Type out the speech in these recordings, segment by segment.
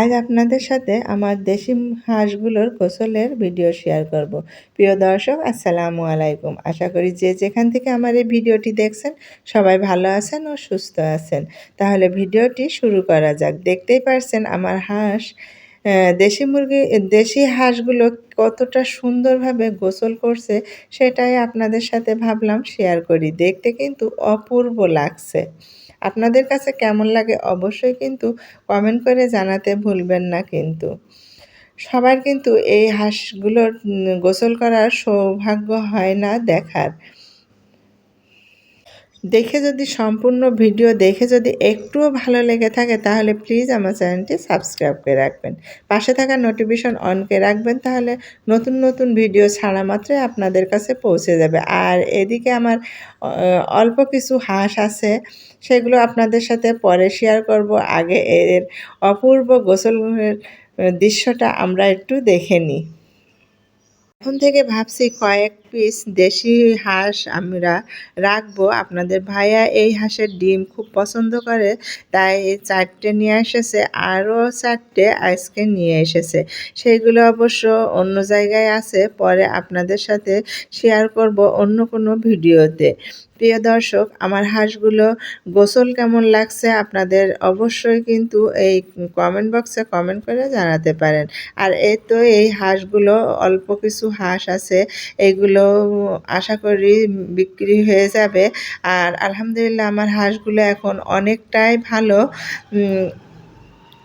আজ আপনাদের সাথে আমার দেশি হাঁসগুলোর গোসলের ভিডিও শেয়ার করব। প্রিয় দর্শক, আসসালামু আলাইকুম। আশা করি যে যেখান থেকে আমার এই ভিডিওটি দেখছেন, সবাই ভালো আছেন ও সুস্থ আছেন। তাহলে ভিডিওটি শুরু করা যাক। দেখতেই পারছেন আমার হাঁস দেশি মুরগি দেশি হাঁসগুলো কতটা সুন্দরভাবে গোসল করছে সেটাই আপনাদের সাথে ভাবলাম শেয়ার করি। দেখতে কিন্তু অপূর্ব লাগছে। আপনাদের কাছে কেমন লাগে অবশ্যই কিন্তু কমেন্ট করে জানাতে ভুলবেন না কিন্তু। সবার কিন্তু এই হাঁসগুলোর গোসল করার সৌভাগ্য হয় না দেখার। দেখে যদি সম্পূর্ণ ভিডিও দেখে যদি একটুও ভালো লেগে থাকে, তাহলে প্লিজ আমার চ্যানেলটি সাবস্ক্রাইব করে রাখবেন। পাশে থাকা নোটিফিকেশন অন করে রাখবেন, তাহলে নতুন নতুন ভিডিও ছাড়া মাত্রই আপনাদের কাছে পৌঁছে যাবে। আর এদিকে আমার অল্প কিছু হাঁস আছে, সেগুলো আপনাদের সাথে পরে শেয়ার করব। আগে এর অপূর্ব গোসলের দৃশ্যটা আমরা একটু দেখে নিই। এখন থেকে ভাবছি কয়েক পিস দেশি হাঁস আমরা রাখব। আপনাদের ভাইয়া এই হাঁসের ডিম খুব পছন্দ করে, তাই চারটে নিয়ে এসেছে, আরও চারটে আজকে নিয়ে এসেছে। সেইগুলো অবশ্য অন্য জায়গায় আছে, পরে আপনাদের সাথে শেয়ার করব অন্য কোনো ভিডিওতে। প্রিয় দর্শক, আমার হাঁসগুলো গোসল কেমন লাগছে আপনাদের অবশ্যই কিন্তু এই কমেন্ট বক্সে কমেন্ট করে জানাতে পারেন। আর এই তো এই হাঁসগুলো, অল্প কিছু হাঁস আছে, এগুলো আশা করি বিক্রি হয়ে যাবে। আর আলহামদুলিল্লাহ আমার হাঁসগুলো এখন অনেকটাই ভালো।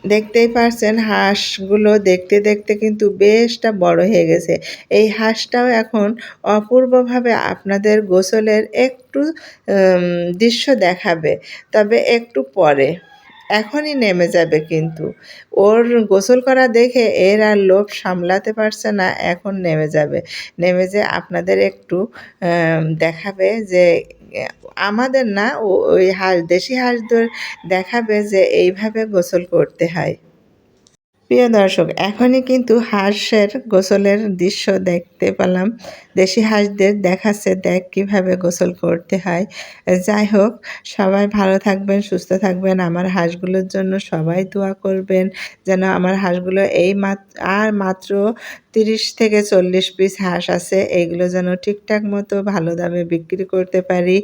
দেখতেই পারছেন, হাঁসগুলো দেখতে দেখতে কিন্তু বেশটা বড় হয়ে গেছে। এই হাঁসটাও এখন অপূর্বভাবে আপনাদের গোসলের একটু দৃশ্য দেখাবে, তবে একটু পরে। এখনই নেমে যাবে কিন্তু। ওর গোসল করা দেখে এর আর লোভ সামলাতে পারছে না, এখন নেমে যাবে। নেমে যে আপনাদের একটু দেখাবে যে, আমাদের না ওই হাঁস, দেশি হাঁসদের দেখাবে যে, এইভাবে গোসল করতে হয়। প্রিয় দর্শক, এখনই কিন্তু হাঁসের গোসলের দৃশ্য দেখতে পেলাম। দেশি হাঁসদের দেখাচ্ছে, দেখ কীভাবে গোসল করতে হয়। যাই হোক, সবাই ভালো থাকবেন, সুস্থ থাকবেন। আমার হাঁসগুলোর জন্য সবাই দোয়া করবেন, যেন আমার হাঁসগুলো এই মাত্র আর মাত্র তিরিশ থেকে চল্লিশ পিস হাঁস আছে এইগুলো যেন ঠিকঠাক মতো ভালো দামে বিক্রি করতে পারি।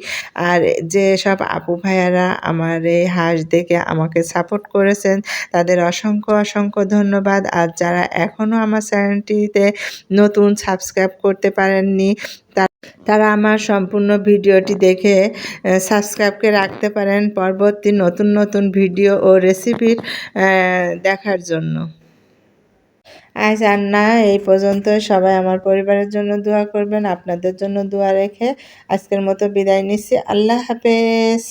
আর যে সব আপু ভাইয়ারা আমার এই হাঁস দেখে আমাকে সাপোর্ট করেছেন, তাদের অসংখ্য অসংখ্য ধন্যবাদ। আর যারা এখনও আমার চ্যানেলটিতে নতুন সাবস্ক্রাইব করতে পারেননি, তারা আমার সম্পূর্ণ ভিডিওটি দেখে সাবস্ক্রাইবকে রাখতে পারেন পরবর্তী নতুন নতুন ভিডিও ও রেসিপির দেখার জন্য। আজ আর না, এই পর্যন্ত সবাই আমার পরিবারের জন্য দোয়া করবেন, আপনাদের জন্য দোয়া রেখে আজকের মতো বিদায় নিচ্ছি। আল্লাহ হাফেজ।